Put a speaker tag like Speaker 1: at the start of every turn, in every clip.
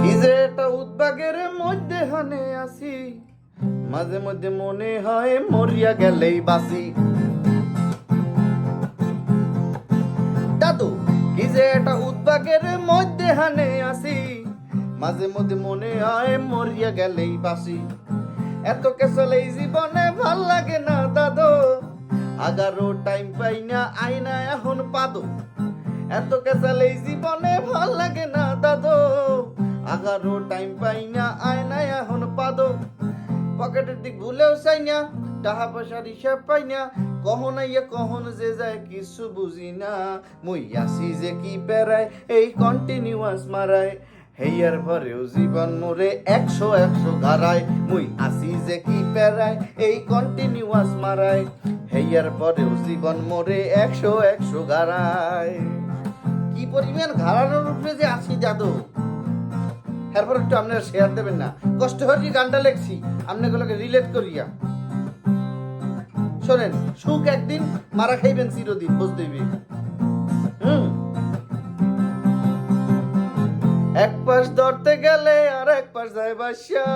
Speaker 1: কি যে এটা উদ্বাগের মধ্যে হানে আসি মাঝে মধ্যে মনে হয় মরিয়া গেলেই বাসি দাদু, কি যে এটা উদ্বাগের মধ্যে হানে আসি মাঝে মধ্যে মনে হয় মরিয়া গেলেই বাসি এত কেসল জীবনে ভালো লাগে না দাদু আগারো টাইম পাই না আইনা এখন পাদো। এত কেসাল জীবনে ভালো লাগে না দাদু। আগারো টাইম পাই না আয়না এখন পাদো। পকেটের দিক ভুলেও চাই না, টাকা পয়সার হিসাব পাই না। কখন আইয়া, কখন যে যায় কিছু বুঝি না। মুই আসি যে কি পেরায় এই কন্টিনিউয়াস মারায়। হেয়ার ভরেও জীবন মোরে একশো একশো গারায় মুই আসি যে কি পেরায় এই কন্টিনিউয়াস মারায়। হেয়ার পরেও জীবন মোরে একশো একশো গারায় কি পরিমাণ ঘাড়ানোর উপরে যে আসি জাদু? এরপর একটু আপনারা শেয়ার দেবেন না। কষ্ট হয়ে গানটা লেখছি আপনাগুলোকে রিলেট করিয়া শোনেন, সুখ একদিন, মারা খাইবেন চিরদিন বুঝতে হুম? এক পাশ ধরতে গেলে আর এক পাশ যায় বাসা।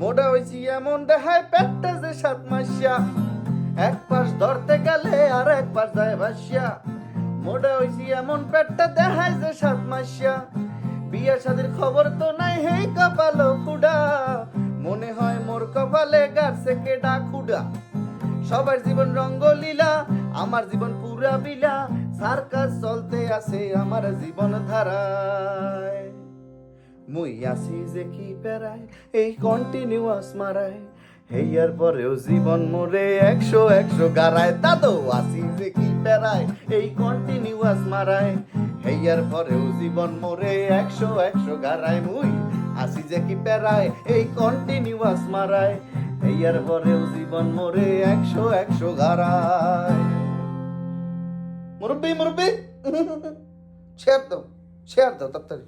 Speaker 1: মোটা হয়েছি এমন দেখায় পেটটা যে সাত মাসিয়া এক পাশ ধরতে গেলে আর এক পাশ যায় বাসিয়া মোটা হয়েছি এমন পেটটা দেখায় যে সাত মাসিয়া। বিয়ে শাদির খবর তো নাই, হেই কপালো ফুডা মনে হয় মোর কপালে গাছে কেডা খুডা। সবার জীবন রঙ্গলীলা, আমার জীবন পুরা বিলা। সার্কাস চলতে আছে আমার জীবন ধারায়। মুই আসি যে কি পেরায় এই কন্টিনিউয়াস মারায়। হেয়ার পরেও জীবন মোরে একশো একশো গারায় দাদু, আসি যে কি পেরায় এই কন্টিনিউয়াস মারায়। হেয়ার পরেও জীবন মোরে একশো একশো গারায় মুই, আসি যে কি পেরায় এই কন্টিনিউয়াস মারায়। হেয়ার পরেও জীবন মোরে একশো একশো গারায় মুরব্বি মুরব্বি। শেয়ার দাও শেয়ার দাও, তাড়াতাড়ি।